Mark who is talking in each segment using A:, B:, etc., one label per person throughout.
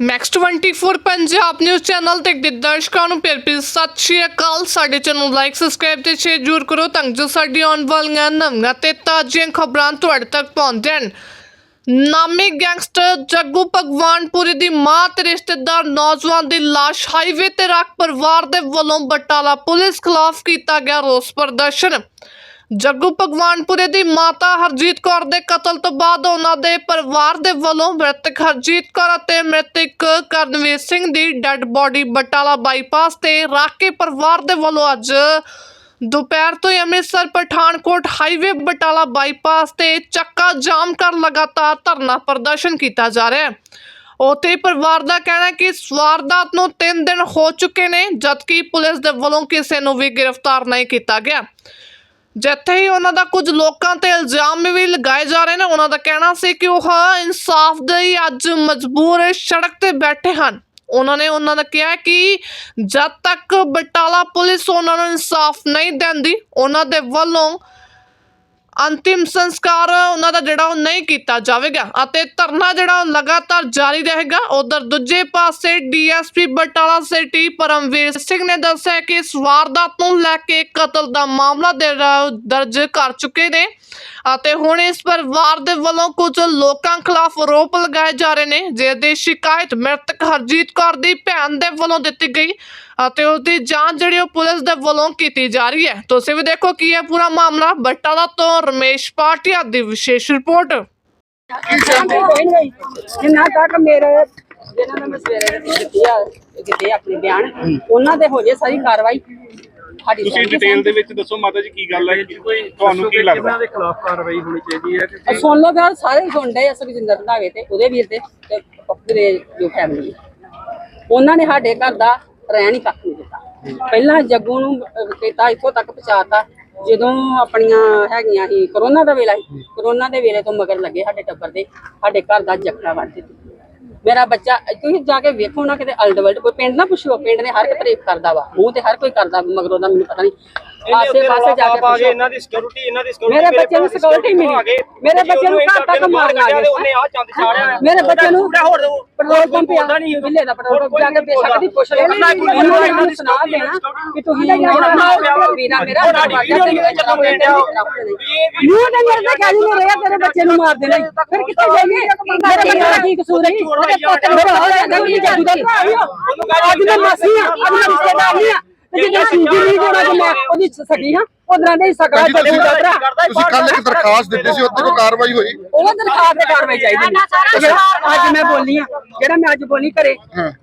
A: Max 24 Punjab news channel ਤੇ ਦਰਸ਼ਕਾਂ ਨੂੰ ਪਿਆਰ ਭਰੀ ਸਤਿ ਸ਼੍ਰੀ ਅਕਾਲ। ਸਾਡੇ ਚੈਨਲ ਨੂੰ ਲਾਈਕ ਸਬਸਕ੍ਰਾਈਬ ਤੇ ਸ਼ੇਅਰ ਜ਼ਰੂਰ ਕਰੋ ਤਾਂ ਜੋ ਸਾਡੀ ਆਉਣ ਵਾਲੀਆਂ ਨਵੀਆਂ ਤੇ ਤਾਜ਼ੀਆਂ ਖਬਰਾਂ ਤੁਹਾਡੇ ਤੱਕ ਪਹੁੰਚਣ ਨਾਮੀ ਗੈਂਗਸਟਰ ਜੱਗੂ ਭਗਵਾਨਪੁਰੀ ਦੀ ਮਾਂ ਤੇ ਰਿਸ਼ਤੇਦਾਰ ਨੌਜਵਾਨ ਦੀ ਲਾਸ਼ ਹਾਈਵੇ ਤੇ ਰੱਖ ਪਰਿਵਾਰ ਦੇ ਵੱਲੋਂ ਬਟਾਲਾ ਪੁਲਿਸ ਖਿਲਾਫ ਕੀਤਾ ਗਿਆ ਰੋਸ ਪ੍ਰਦਰਸ਼ਨ। ਜੱਗੂ ਭਗਵਾਨਪੁਰੇ ਦੀ ਮਾਤਾ ਹਰਜੀਤ ਕੌਰ ਦੇ ਕਤਲ ਤੋਂ ਬਾਅਦ ਉਹਨਾਂ ਦੇ ਪਰਿਵਾਰ ਦੇ ਵੱਲੋਂ ਮ੍ਰਿਤਕ ਹਰਜੀਤ ਕੌਰ ਅਤੇ ਮ੍ਰਿਤਕ ਕਰਨਵੀਰ ਸਿੰਘ ਦੀ ਡੈੱਡ ਬੋਡੀ ਬਟਾਲਾ ਬਾਈਪਾਸ ਤੇ ਰੱਖ ਕੇ ਪਰਿਵਾਰ ਦੇ ਵੱਲੋਂ ਅੱਜ ਦੁਪਹਿਰ ਤੋਂ ਹੀ ਅੰਮ੍ਰਿਤਸਰ, ਪਠਾਨਕੋਟ ਹਾਈਵੇ ਬਟਾਲਾ ਬਾਈਪਾਸ ਤੇ ਚੱਕਾ ਜਾਮ ਕਰ ਲਗਾਤਾਰ ਧਰਨਾ ਪ੍ਰਦਰਸ਼ਨ ਕੀਤਾ ਜਾ ਰਿਹਾ ਹੈ। ਉਥੇ ਪਰਿਵਾਰ ਦਾ ਕਹਿਣਾ ਹੈ ਕਿ ਇਸ ਵਾਰਦਾਤ ਨੂੰ 3 ਦਿਨ ਹੋ ਚੁੱਕੇ ਨੇ, ਜਦਕਿ ਪੁਲਿਸ ਦੇ ਵੱਲੋਂ ਕਿਸੇ ਨੂੰ ਵੀ ਗ੍ਰਿਫਤਾਰ ਨਹੀਂ ਕੀਤਾ ਗਿਆ। ਜਿੱਥੇ ਹੀ ਉਹਨਾਂ ਦਾ ਕੁਝ ਲੋਕਾਂ ਤੇ ਇਲਜ਼ਾਮ ਵੀ ਲਗਾਏ ਜਾ ਰਹੇ ਨੇ, ਉਹਨਾਂ ਦਾ ਕਹਿਣਾ ਸੀ ਕਿ ਉਹ ਇਨਸਾਫ ਦੇ ਲਈ ਅੱਜ ਮਜਬੂਰ ਸੜਕ ਤੇ ਬੈਠੇ ਹਨ। ਉਹਨਾਂ ਨੇ ਉਹਨਾਂ ਦਾ ਕਿਹਾ ਕਿ ਜਦ ਤੱਕ ਬਟਾਲਾ ਪੁਲਿਸ ਉਹਨਾਂ ਨੂੰ ਇਨਸਾਫ ਨਹੀਂ ਦਿੰਦੀ, ਉਹਨਾਂ ਦੇ ਵੱਲੋਂ ਅੰਤਿਮ ਸੰਸਕਾਰ ਉਹਨਾਂ ਦਾ ਜਿਹੜਾ ਉਹ ਨਹੀਂ ਕੀਤਾ ਜਾਵੇਗਾ ਅਤੇ ਧਰਨਾ ਜਿਹੜਾ ਲਗਾਤਾਰ ਜਾਰੀ ਰਹੇਗਾ। ਉਧਰ ਦੂਜੇ ਪਾਸੇ ਡੀਐਸਪੀ ਬਟਾਲਾ ਸਿਟੀ ਪਰਮਵੀਰ ਸਿੰਘ ਨੇ ਦੱਸਿਆ ਕਿ ਇਸ ਵਾਰਦਾਤ ਨੂੰ ਲੈ ਕੇ ਕਤਲ ਦਾ ਮਾਮਲਾ ਦਰਜ ਕਰ ਚੁੱਕੇ ਨੇ ਅਤੇ ਹੁਣ ਇਸ ਪਰਿਵਾਰ ਦੇ ਵੱਲੋਂ ਕੁਝ ਲੋਕਾਂ ਖਿਲਾਫ ਆਰੋਪ ਲਗਾਏ ਜਾ ਰਹੇ ਨੇ, ਜਿਸ ਦੀ ਸ਼ਿਕਾਇਤ ਮ੍ਰਿਤਕ ਹਰਜੀਤ ਕੌਰ ਦੀ ਭੈਣ ਦੇ ਵੱਲੋਂ ਦਿੱਤੀ ਗਈ। ਅਤੇ ਉਸ ਦੀ ਜਾਂਚ ਜਿਹੜੀ ਉਹ ਪੁਲਿਸ ਦੇ ਵੱਲੋਂ ਕੀਤੀ ਜਾ ਰਹੀ ਹੈ। ਤੁਸੀਂ ਵੀ ਦੇਖੋ ਕੀ ਹੈ ਪੂਰਾ ਮਾਮਲਾ। ਬਟਾਲਾ ਤੋਂ ਰਮੇਸ਼ ਪਾਟਿਆ ਦੀ ਵਿਸ਼ੇਸ਼ ਰਿਪੋਰਟ।
B: ਕੋਈ ਨਹੀਂ ਜਿੰਨਾ ਤੱਕ ਮੇਰੇ ਜਿਹਨਾਂ ਨੇ ਮੈਂ ਸਵੇਰੇ ਦਿੱਤੀ ਆ ਦਿੱਤੇ ਆਪਣੇ ਬਿਆਨ ਉਹਨਾਂ ਦੇ ਹੋ ਜੇ ਸਾਰੀ ਕਾਰਵਾਈ ਸਾਡੀ
C: ਤੁਸੀਂ
B: ਸਾਰੀ
C: ਡਿਟੇਲ ਦੇ ਵਿੱਚ ਦੱਸੋ ਮਾਤਾ ਜੀ ਕੀ ਗੱਲ ਹੈ ਕੋਈ ਤੁਹਾਨੂੰ ਕੀ ਲੱਗਦਾ?
D: ਦੇ ਖਿਲਾਫ ਕਾਰਵਾਈ ਹੋਣੀ ਚਾਹੀਦੀ ਹੈ
B: ਉਹ
D: ਕਿਉਂਕਿ
B: ਸੁਣ ਲਓ ਗੱਲ ਸਾਰੇ ਸੁਣਦੇ ਆ ਸੁਖਜਿੰਦਰ ਰੰਧਾਵੇ ਤੇ ਉਹਦੇ ਵੀਰ ਤੇ ਤੇ ਪੱਪੂ ਦੇ ਜੋ ਫੈਮਿਲੀ ਉਹਨਾਂ ਨੇ ਸਾਡੇ ਘਰ ਦਾ ਰਹਿਣ ਹੀ ਕੱਖ ਨਹੀਂ ਦਿੱਤਾ। ਪਹਿਲਾਂ ਜੱਗੂ ਨੂੰ ਕੀਤਾ ਇੱਥੋਂ ਤੱਕ ਪਹੁੰਚਾਤਾ, ਜਦੋਂ ਆਪਣੀਆਂ ਹੈਗੀਆਂ ਸੀ, ਕਰੋਨਾ ਦਾ ਵੇਲਾ ਸੀ। ਕਰੋਨਾ ਦੇ ਵੇਲੇ ਤੋਂ ਮਗਰ ਲੱਗੇ ਸਾਡੇ ਟੱਬਰ ਦੇ, ਸਾਡੇ ਘਰ ਦਾ ਜੱਕੜਾ ਵੱਢ ਦਿੱਤਾ। ਮੇਰਾ ਬੱਚਾ ਤੁਸੀਂ ਜਾ ਕੇ ਵੇਖੋ ਨਾ ਕਿਤੇ ਅਲਡ ਵਰਲਡ ਕੋਈ ਪਿੰਡ ਨਾ ਪੁੱਛੋ, ਪਿੰਡ ਨੇ ਹਰ ਇੱਕ ਤਾਰੀਫ ਕਰਦਾ ਵਾ, ਮੂੰਹ ਤੇ ਹਰ ਕੋਈ ਕਰਦਾ, ਮਗਰੋਂ ਦਾ ਮੈਨੂੰ ਪਤਾ ਨਹੀਂ। ਆਸੇ ਪਾਸੇ ਜਾ ਕੇ
D: ਆ
B: ਪੁੱਛੋ
D: ਇਹਨਾਂ ਦੀ ਸਿਕਿਉਰਿਟੀ ਇਹਨਾਂ ਦੀ ਸਿਕਿਉਰਿਟੀ
B: ਮੇਰੇ ਬੱਚੇ ਨੂੰ security ਮਿਲੀ। ਮੇਰੇ ਬੱਚੇ ਨੂੰ ਘਰ ਤੱਕ ਮਾਰਨ ਆ ਗਏ।
D: ਉਹਨੇ ਆ ਚੰਦ ਚਾੜਿਆ
B: ਮੇਰੇ ਬੱਚੇ ਨੂੰ
D: ਦੋ
B: ਪੈਟਰੋਲ ਪੰਪ ਆ ਕਿੱਲੇ ਦਾ ਪੈਟਰੋਲ ਪੰਪ ਜਾ ਕੇ ਬੇਸ਼ੱਕ ਦੀ ਪੁੱਛ ਲੈ ਇਹਨਾਂ ਨੂੰ ਸੁਣਾ ਦੇਣਾ ਕਿ ਤੁਸੀਂ ਵੀਰਾ ਮੇਰਾ ਤੇ ਮੇਰੇ ਚੱਲੋ ਮੇਰੇ ਨੂੰ ਤੇ ਮੇਰੇ ਤੇ ਕਹਿ ਨਹੀਂ ਰਿਹਾ ਤੇਰੇ ਬੱਚੇ ਨੂੰ ਮਾਰ ਦੇਣਾ। ਫਿਰ ਕਿੱਥੇ ਜਾਈਏ ਮੇਰੇ ਬੱਚੇ ਦਾ ਕੀ ਕਸੂਰ ਹੈ ਉਹਦੇ ਪੁੱਤ ਮੇਰਾ ਹੋ ਜਾਂਦਾ ਜਾਦੂ ਦਾ ਆ ਅੱਜ ਮੈਂ ਮਾਸੀ ਆ ਅੱਜ ਮੈਂ ਰਿਸ਼ਤੇਦਾਰ ਨਹੀਂ ਆ ਤੇ ਜੇ ਸਿੰਜੀ ਨਹੀਂ ਜਿਹੜਾ ਕਿ ਮੈਂ ਉਹਦੀ? ਸਗੀ ਹਾਂ ਉਧਰਾਂ ਦੇ ਸਕਾ
E: ਜੀ ਤੁਸੀਂ
B: ਬੱਚੂ ਦਾ ਭਰਾ
E: ਤੁਸੀਂ ਕੱਲ ਇੱਕ ਦਰਖਾਸਤ ਦਿੱਤੀ ਸੀ ਉੱਤੇ ਕੋਈ ਕਾਰਵਾਈ ਹੋਈ?
B: ਉਹ ਦਰਖਾਸਤ ਤੇ ਕਾਰਵਾਈ ਚਾਹੀਦੀ ਹੈ ਜਿਹੜਾ ਅੱਜ ਮੈਂ ਬੋਲੀ ਆ ਜਿਹੜਾ ਮੈਂ ਅੱਜ ਬੋਲੀ ਘਰੇ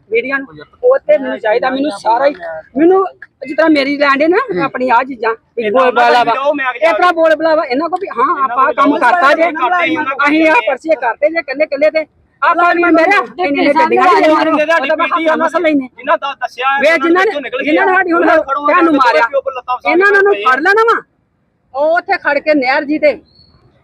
B: ਵੀਡੀਓ ਨੂੰ ਉਹ ਤੇ ਮੈਨੂੰ ਚਾਹੀਦਾ ਮੈਨੂੰ ਸਾਰਾ ਹੀ ਮੈਨੂੰ ਜਿਸ ਤਰ੍ਹਾਂ ਮੇਰੀ ਲੈਂਡ ਹੈ ਨਾ ਆਪਣੀ ਆ ਚੀਜ਼ਾਂ ਬੋਲ ਬਲਾ ਵਾ ਇਸ ਤਰ੍ਹਾਂ ਬੋਲ ਬਲਾ ਵਾ ਇਹਨਾਂ ਕੋ ਵੀ ਹਾਂ ਆਪਾਂ ਆਹ ਕੰਮ ਕਰਤਾ ਜੇ ਅਸੀਂ ਆ ਕਰਤੇ ਜੇ ਕੱਲੇ ਕੱਲੇ ਤੇ। ਆਪਾਂ ਵੀ ਮੇਰਾ ਇੰਨੇ ਨੇ ਗੱਡੀਆਂ ਨਹੀਂ ਮਾਰੋ ਉਹਦਾ ਮੈਂ ਹੱਥ ਮਸਲਾ ਹੀ ਨੇ।
D: ਜਿਨ੍ਹਾਂ ਦਾ ਦੱਸਿਆ
B: ਵੇ ਜਿਨ੍ਹਾਂ ਨੇ ਜਿਨ੍ਹਾਂ ਨੇ ਸਾਡੀ ਹੁਣ ਭੈਣ ਨੂੰ ਮਾਰਿਆ। ਇਹਨਾਂ ਨੂੰ ਫੜ ਲੈਣਾ ਵਾ। ਉਹ ਉੱਥੇ ਖੜ ਕੇ ਨਹਿਰ ਜੀ ਤੇ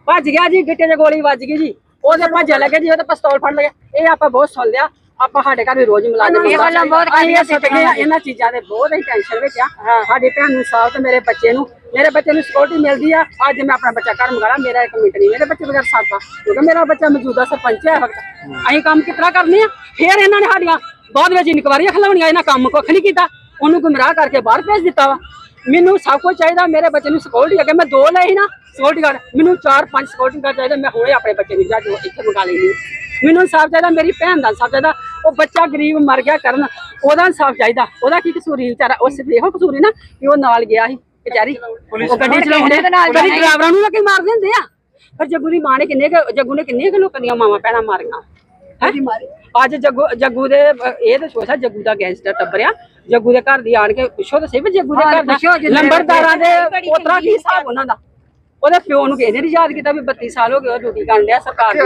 B: ਭੱਜ ਗਿਆ ਜੀ ਗਿੱਟੇ 'ਚ ਗੋਲੀ ਵੱਜ ਗਈ ਜੀ। ਉਹਦੇ ਭੱਜ ਲੱਗੇ ਜੀ ਉਹਦੇ ਪਿਸਤੌਲ ਫੜ ਲਏ ਇਹ ਆਪਾਂ ਬਹੁਤ ਸੁਣ ਲਿਆ। ਆਪਾਂ ਸਾਡੇ ਘਰ ਵੀ ਰੋਜ਼ ਮੁਲਾਜ਼ਮ ਇਹ ਗੱਲਾਂ ਬਹੁਤ ਕਰੀਆਂ ਸਿੱਖਦੇ ਆ ਇਹਨਾਂ ਚੀਜ਼ਾਂ ਦੇ ਬਹੁਤ ਹੀ ਟੈਨਸ਼ਨ ਵਿੱਚ ਆ। ਸਾਡੀ ਭੈਣ ਨੂੰ ਸਾਥ ਤੇ ਮੇਰੇ ਬੱਚੇ ਨੂੰ ਮੇਰੇ ਬੱਚੇ ਨੂੰ ਸਿਕਿਉਰਿਟੀ ਮਿਲਦੀ ਆ। ਅੱਜ ਮੈਂ ਆਪਣਾ ਬੱਚਾ ਘਰ ਮੰਗਾਲਾ ਮੇਰਾ ਇੱਕ ਮਿੰਟ ਨਹੀਂ, ਮੇਰੇ ਬੱਚੇ ਬਗੈਰ ਸਾਥਾ ਕਿਉਂਕਿ ਮੇਰਾ ਬੱਚਾ ਮੌਜੂਦਾ ਸਰਪੰਚ ਹੈ ਵਕਤ। ਅਸੀਂ ਕੰਮ ਕਿਤਨਾ ਕਰਨੇ ਆ? ਫੇਰ ਇਹਨਾਂ ਨੇ ਸਾਡੀਆਂ ਬਾਅਦ ਵਿੱਚ ਇਨਕੁਆਰੀਆਂ ਖਲਾਉਣੀਆਂ, ਇਹਨਾਂ ਕੰਮ ਕੁੱਖ ਨਹੀਂ ਕੀਤਾ। ਉਹਨੂੰ ਗੁੰਮਰਾਹ ਕਰਕੇ ਬਾਹਰ ਭੇਜ ਦਿੱਤਾ ਵਾ। ਮੈਨੂੰ ਸਭ ਕੁਝ ਚਾਹੀਦਾ, ਮੇਰੇ ਬੱਚੇ ਨੂੰ ਸਿਕਿਉਰਿਟੀ ਅੱਗੇ ਮੈਂ ਦੋ ਲਏ ਸੀ ਨਾ ਸਿਕਿਉਰਿਟੀ ਗਾਰਡ ਮੈਨੂੰ ਚਾਰ ਪੰਜ ਸਿਕਿਉਰਿਟੀ ਗਾਰਡ ਚਾਹੀਦਾ, ਮੈਂ ਹੋਏ ਆਪਣੇ ਬੱਚੇ ਨੂੰ ਜਾ ਕੇ ਇੱਥੇ ਮੰਗਾ ਲੈਣੀ ਮੈਨੂੰ ਇਨਸਾਫ ਚਾਹੀਦਾ, ਮੇਰੀ ਭੈਣ ਦਾ ਇਨਸਾਫ ਚਾਹੀਦਾ। ਉਹ ਬੱਚਾ ਗਰੀਬ ਮਰ ਗਿਆ ਕਰਨ, ਉਹਦਾ ਇਨਸਾਫ ਚਾਹੀਦਾ। ਉਹਦਾ ਕੀ ਕਸੂਰੀ ਵਿਚਾਰਾ ਉਸ ਇਹੋ ਕਸੂਰੀ ਨਾ ਕਿ ਉਹ ਨਾਲ ਗਿਆ ਸੀ। ਕਚਹਿਰੀ। ਉਹ ਗੱਡੀ ਚਲਾਉਂਦੇ ਤੇ ਨਾਲ ਗੱਡੀ ਡਰਾਈਵਰਾਂ ਨੂੰ ਲੱਗੇ ਮਾਰ ਦਿੰਦੇ ਆ। ਪਰ ਜੱਗੂ ਦੀ ਮਾਂ ਨੇ ਕਿੰਨੇ ਕੁ- ਜੱਗੂ ਨੇ ਕਿੰਨੇ ਲੋਕਾਂ ਦੀਆਂ ਮਾਵਾਂ ਭੈਣਾਂ ਮਾਰੀਆਂ? ਅੱਜ ਜੱਗੂ ਜੱਗੂ ਦੇ ਇਹ ਤਾਂ ਸੋਚਾ ਜੱਗੂ ਦਾ ਗੈਂਗਸਟਰ ਟੱਬਰਿਆ। ਜੱਗੂ ਦੇ ਘਰ ਦੀ ਆਣ ਕੇ ਪੁੱਛੋ ਤਾਂ ਸਹੀ ਵੀ ਜੱਗੂ ਦੇ ਘਰ ਦਾ ਲੰਬਰਦਾਰਾਂ ਦੇ ਪੋਤਰਾ ਕੀ ਹਿਸਾਬ ਉਹਨਾਂ ਦਾ? ਉਹਦੇ ਪਿਓ ਨੂੰ ਕਿਸੇ ਨੇ ਯਾਦ ਕੀਤਾ ਵੀ 32 ਸਾਲ ਹੋ ਗਏ ਉਹ ਡਿਊਟੀ ਕਰਨ ਡਿਆ ਸਰਕਾਰ ਦੀ।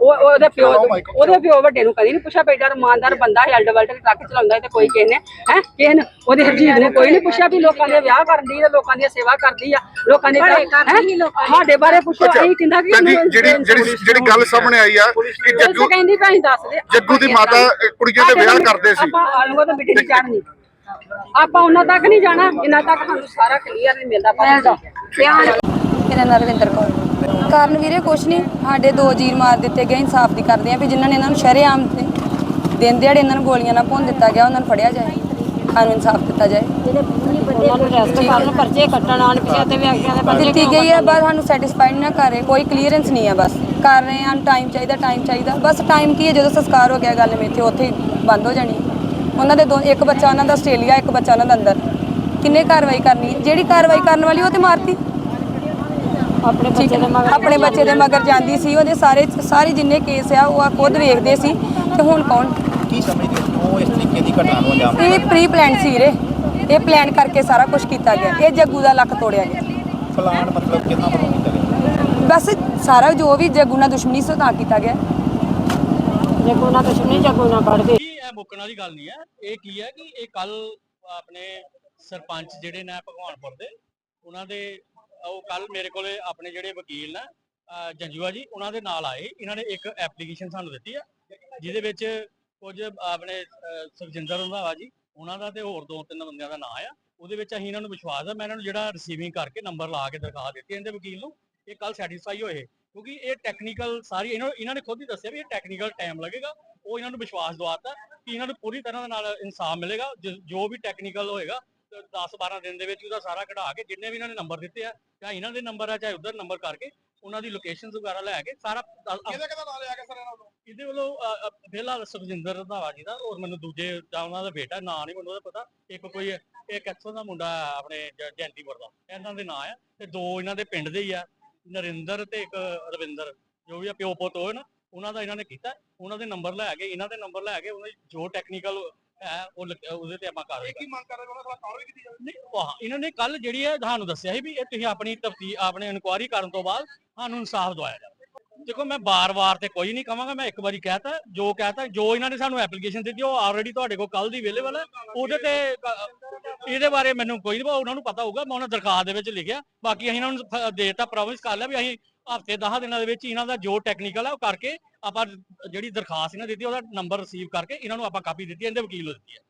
B: ਉਹ ਉਹਦੇ ਪਿਓ ਉਹਦੇ ਪਿਓ ਵੱਡੇ ਨੂੰ ਕਦੀ ਨਹੀਂ ਪੁੱਛਿਆ ਬੇਟਾ ਇਮਾਨਦਾਰ ਬੰਦਾ ਹੈ ਅਲਡਵਲਟ ਟਰੱਕ ਚਲਾਉਂਦਾ ਤੇ ਕੋਈ ਕਿਸੇ ਨੇ ਹੈ? ਕਿਸੇ ਨੇ ਉਹਦੇ ਹਰਜੀਤ ਨੂੰ ਕੋਈ ਨਹੀਂ ਪੁੱਛਿਆ ਵੀ ਲੋਕਾਂ ਦੇ ਵਿਆਹ ਕਰਦੀ ਹੈ ਲੋਕਾਂ ਦੀ ਸੇਵਾ ਕਰਦੀ ਆ ਲੋਕਾਂ ਦੇ? ਸਾਡੇ ਬਾਰੇ ਪੁੱਛੋ ਅਸੀਂ ਕਿੰਨਾ ਕਿ
E: ਜਿਹੜੀ ਜਿਹੜੀ ਜਿਹੜੀ ਗੱਲ ਸਾਹਮਣੇ ਆਈ ਆ ਕਿ
B: ਜੱਗੂ
E: ਜੱਗੂ
B: ਕਹਿੰਦੀ ਭਾਈ ਦੱਸ ਦੇ
E: ਜੱਗੂ ਦੀ ਮਾਤਾ ਕੁੜੀਆਂ ਦੇ ਵਿਆਹ ਕਰਦੇ ਸੀ।
B: ਆਪਾਂ ਆਲੂਆਂ ਤੋਂ ਮਿੱਟੀ ਨਹੀਂ ਚਾੜਨੀ ਆਪਾਂ ਉਹਨਾਂ ਤੱਕ ਨਹੀਂ ਜਾਣਾ ਜਿੰਨਾ ਤੱਕ ਸਾਨੂੰ ਸਾਰਾ ਕਲੀਅਰ ਨਹੀਂ ਮਿਲਦਾ ਪਰ ਧਿਆਨ
F: ਮੇਰਾ ਨਾਂ ਰਵਿੰਦਰ ਕੌਰ। ਕਾਰਨ ਵੀਰੇ ਕੁਛ ਨਹੀਂ ਸਾਡੇ ਦੋ ਜੀਰ ਮਾਰ ਦਿੱਤੇ ਗਏ ਇਨਸਾਫ ਦੀ ਕਰਦੇ ਆ ਵੀ ਜਿਨ੍ਹਾਂ ਨੇ ਇਹਨਾਂ ਨੂੰ ਸ਼ਰੇਆਮ ਤੇ ਦਿਨ ਦਿਹਾੜੇ ਇਹਨਾਂ ਨੂੰ ਗੋਲੀਆਂ ਨਾਲ ਭੁੰਨ ਦਿੱਤਾ ਗਿਆ ਉਹਨਾਂ ਨੂੰ ਫੜਿਆ ਜਾਏ ਸਾਨੂੰ ਇਨਸਾਫ ਦਿੱਤਾ ਜਾਏ।
G: ਉਹਨਾਂ ਨੂੰ ਰੈਸਟ ਕਰਨ ਪਰਚੇ ਕੱਟਣ ਆਣ ਪਿਛੇ ਤੇ ਵਿਅਕਤੀਆਂ ਦੇ ਪਰਚੇ
F: ਦਿੱਤੀ ਗਈ ਹੈ ਬਸ ਸਾਨੂੰ ਸੈਟੀਸਫਾਈਡ ਨਾ ਕਰੇ ਕੋਈ ਕਲੀਅਰੈਂਸ ਨਹੀਂ ਹੈ ਬਸ। ਕਰ ਰਹੇ ਹਾਂ ਟਾਈਮ ਚਾਹੀਦਾ ਟਾਈਮ ਚਾਹੀਦਾ। ਬਸ ਟਾਈਮ ਕੀ ਹੈ ਜਦੋਂ ਸੰਸਕਾਰ ਹੋ ਗਿਆ ਗੱਲ ਮੇਥੇ ਉੱਥੇ ਬੰਦ ਹੋ ਜਾਣੀ ਉਹਨਾਂ ਦੇ ਦੋ ਇੱਕ ਬੱਚਾ ਉਹਨਾਂ ਦਾ ਆਸਟ੍ਰੇਲੀਆ ਇੱਕ ਬੱਚਾ ਉਹਨਾਂ ਦਾ ਅੰਦਰ। ਕਿੰਨੇ ਕਾਰਵਾਈ ਕਰਨੀ ਹੈ ਜਿਹੜੀ ਕਾਰਵਾਈ ਕਰਨ ਵਾਲੀ ਉਹ ਤੇ ਮਾਰਤੀ।
G: ਆਪਣੇ ਬੱਚੇ ਦੇ ਮਗਰ
F: ਆਪਣੇ ਬੱਚੇ ਦੇ ਮਗਰ ਜਾਂਦੀ ਸੀ ਉਹਦੇ ਸਾਰੇ ਸਾਰੇ ਜਿੰਨੇ ਕੇਸ ਆ ਉਹ ਆ ਖੁਦ ਵੇਖਦੇ ਸੀ ਤੇ ਹੁਣ ਕੌਣ?
H: ਕੀ ਸਮਝਦੇ ਹੋ? ਇਸ ਤਰੀਕੇ ਦੀ ਘਟਨਾ ਨੂੰ ਅੰਜਾਮ
F: ਇਹ ਪ੍ਰੀ ਪਲਾਨ ਸੀ ਰੇ ਇਹ ਪਲਾਨ ਕਰਕੇ ਸਾਰਾ ਕੁਝ ਕੀਤਾ ਗਿਆ। ਇਹ ਜੱਗੂ ਦਾ ਲੱਕ ਤੋੜਿਆ ਗਿਆ।
H: ਫਲਾਣ ਮਤਲਬ ਕਿੰਨਾ ਵੱਲੋਂ ਕੀਤਾ ਗਿਆ?
F: ਬਸ ਸਾਰਾ ਜੋ ਵੀ ਜੱਗੂ ਨਾਲ ਦੁਸ਼ਮਣੀ ਸੀ ਉਹ ਤਾਂ ਕੀਤਾ ਗਿਆ।
G: ਜੇ ਕੋਈ ਨਾ ਦੁਸ਼ਮਣੀ ਜਾਂ ਕੋਈ ਨਾ ਪੜਦੇ
I: ਜੀ ਇਹ ਮੁੱਕਣ ਵਾਲੀ ਗੱਲ ਨਹੀਂ ਹੈ। ਇਹ ਕੀ ਹੈ ਕਿ ਇਹ ਕੱਲ ਆਪਣੇ ਸਰਪੰਚ ਜਿਹੜੇ ਨੇ ਭਗਵਾਨਪੁਰ ਦੇ ਉਹਨਾਂ ਦੇ ਉਹ ਕੱਲ ਮੇਰੇ ਕੋਲੇ ਆਪਣੇ ਜਿਹੜੇ ਵਕੀਲ ਨੇ, ਅਹ ਜੰਜੂਆ ਜੀ, ਉਹਨਾਂ ਦੇ ਨਾਲ ਆਏ। ਇਹਨਾਂ ਨੇ ਇੱਕ ਐਪਲੀਕੇਸ਼ਨ ਸਾਨੂੰ ਦਿੱਤੀ ਆ, ਜਿਹਦੇ ਵਿੱਚ ਕੁਝ ਆਪਣੇ ਸੁਖਜਿੰਦਰ ਰੰਧਾਵਾ ਜੀ, ਉਹਨਾਂ ਦਾ ਤੇ ਹੋਰ ਦੋ ਤਿੰਨ ਬੰਦਿਆਂ ਦਾ ਨਾਂ ਆ। ਉਹਦੇ ਵਿੱਚ ਅਸੀਂ ਇਹਨਾਂ ਨੂੰ ਵਿਸ਼ਵਾਸ ਆ, ਮੈਂ ਇਹਨਾਂ ਨੂੰ ਜਿਹੜਾ ਰਿਸੀਵਿੰਗ ਕਰਕੇ ਨੰਬਰ ਲਾ ਕੇ ਦਿਖਾ ਦਿੱਤੀ ਇਹਦੇ ਵਕੀਲ ਨੂੰ, ਇਹ ਕੱਲ ਸੈਟੀਸਫਾਈ ਹੋਏ। ਕਿਉਂਕਿ ਇਹ ਟੈਕਨੀਕਲ ਸਾਰੀ ਇਹਨਾਂ ਨੂੰ ਇਹਨਾਂ ਨੇ ਖੁਦ ਹੀ ਦੱਸਿਆ ਵੀ ਇਹ ਟੈਕਨੀਕਲ ਟਾਈਮ ਲੱਗੇਗਾ। ਉਹ ਇਹਨਾਂ ਨੂੰ ਵਿਸ਼ਵਾਸ ਦਵਾਤਾ ਕਿ ਇਹਨਾਂ ਨੂੰ ਪੂਰੀ ਤਰ੍ਹਾਂ ਦੇ ਨਾਲ ਇਨਸਾਫ ਮਿਲੇਗਾ ਜ- ਜੋ ਵੀ ਟੈਕਨੀਕਲ ਹੋਏਗਾ 10 12 ਦਿਨ ਦੇ ਵਿੱਚ ਉਹਦਾ ਸਾਰਾ ਕਢਾ ਕੇ ਜਿੰਨੇ ਵੀ ਇਹਨਾਂ ਨੇ ਨੰਬਰ ਦਿੱਤੇ ਆ ਚਾਹੇ ਇਹਨਾਂ ਦੇ ਨੰਬਰ ਆ ਚਾਹੇ ਉਧਰ ਨੰਬਰ ਕਰਕੇ ਉਹਨਾਂ ਦੀ ਲੋਕੇਸ਼ਨਸ ਵਗੈਰਾ ਲੈ ਕੇ ਸਾਰਾ ਕਿਹਦੇ ਕਿਹਦਾ ਨਾਮ ਲਿਆ ਗਿਆ ਸਰ ਇਹਨਾਂ ਵੱਲੋਂ ਇਹਦੇ ਵੱਲੋਂ ਫਿਲਹਾਲ ਸੁਖਜਿੰਦਰ ਰੰਧਾਵਾ ਜੀ ਦਾ ਔਰ ਮੈਨੂੰ ਦੂਜੇ ਜਾਂ ਉਹਨਾਂ ਦਾ ਬੇਟਾ ਨਾਂ ਨਹੀਂ ਮੈਨੂੰ ਉਹਦਾ ਪਤਾ। ਇੱਕ ਕੋਈ ਇੱਕ ਇੱਥੋਂ ਦਾ ਮੁੰਡਾ ਆਪਣੇ ਜੈਂਤੀਪੁਰ ਦਾ। ਇਹਨਾਂ ਦੇ ਨਾਂ ਆ ਤੇ ਦੋ ਇਹਨਾਂ ਦੇ ਪਿੰਡ ਦੇ ਹੀ ਆ ਨਰਿੰਦਰ ਤੇ ਇੱਕ ਰਵਿੰਦਰ ਜੋ ਵੀ ਆ ਪਿਓ ਪੁੱਤ ਹੋਏ ਨਾ ਉਹਨਾਂ ਦਾ ਇਹਨਾਂ ਨੇ ਕੀਤਾ। ਉਹਨਾਂ ਦੇ ਨੰਬਰ ਲੈ ਕੇ ਇਹਨਾਂ ਦੇ ਨੰਬਰ ਲੈ ਕੇ ਉਹਨਾਂ ਦੀ ਜੋ ਟੈਕਨੀਕਲ ਹੈ ਉਹ ਉਹਦੇ ਤੇ ਆਪਾਂ ਕਾਰਵਾਈ ਕੀ ਮੰਗ ਕਰਦੇ ਉਹਨਾਂ ਕੋਲ ਕਾਰਵਾਈ ਕੀਤੀ ਜਾਵੇ? ਨਹੀਂ ਉਹ ਹਾਂ, ਇਹਨਾਂ ਨੇ ਕੱਲ ਜਿਹੜੀ ਹੈ ਤੁਹਾਨੂੰ ਦੱਸਿਆ ਸੀ ਵੀ ਇਹ ਤੁਸੀਂ ਆਪਣੀ ਤਫਤੀਸ਼ ਆਪਣੇ ਇਨਕੁਆਇਰੀ ਕਰਨ ਤੋਂ ਬਾਅਦ ਸਾਨੂੰ ਇਨਸਾਫ ਦਵਾਇਆ ਜਾਵੇ। ਦੇਖੋ ਮੈਂ ਬਾਰ-ਬਾਰ ਤੇ ਕੋਈ ਨਹੀਂ ਕਵਾਂਗਾ ਮੈਂ ਇੱਕ ਵਾਰੀ ਕਹਿਤਾ ਜੋ ਕਹਿਤਾ ਜੋ ਇਹਨਾਂ ਨੇ ਸਾਨੂੰ ਐਪਲੀਕੇਸ਼ਨ ਦਿੱਤੀ ਉਹ ਆਲਰੇਡੀ ਤੁਹਾਡੇ ਕੋਲ ਕੱਲ ਦੀ ਅਵੇਲੇਬਲ ਹੈ। ਉਹਦੇ ਤੇ ਕ- ਇਹਦੇ ਬਾਰੇ ਮੈਨੂੰ ਕੋਈ ਨਹੀਂ ਉਹਨਾਂ ਨੂੰ ਪਤਾ ਹੋਊਗਾ ਮੈਂ ਉਹਨਾਂ ਦਰਖਾਸਤ ਦੇ ਵਿੱਚ ਲਿਖਿਆ। ਬਾਕੀ ਅਸੀਂ ਇਹਨਾਂ ਨੂੰ ਦੇਤਾ ਪ੍ਰੋਮਿਸ ਕਰ ਲਿਆ ਵੀ ਅਸੀਂ ਹਫ਼ਤੇ 10 ਦਿਨਾਂ ਦੇ ਵਿੱਚ ਇਹਨਾਂ ਦਾ ਜੋ ਟੈਕਨੀਕਲ ਹੈ ਉਹ ਕਰਕੇ ਆਪਾਂ ਜਿਹੜੀ ਦਰਖਾਸਤ ਇਹਨਾਂ ਦਿੱਤੀ ਉਹਦਾ ਨੰਬਰ ਰਿਸੀਵ ਕਰਕੇ ਇਹਨਾਂ ਨੂੰ ਆਪਾਂ ਕਾਪੀ ਦਿੱਤੀ ਹੈ, ਇਹਦੇ ਵਕੀਲ ਨੂੰ ਦਿੱਤੀ ਹੈ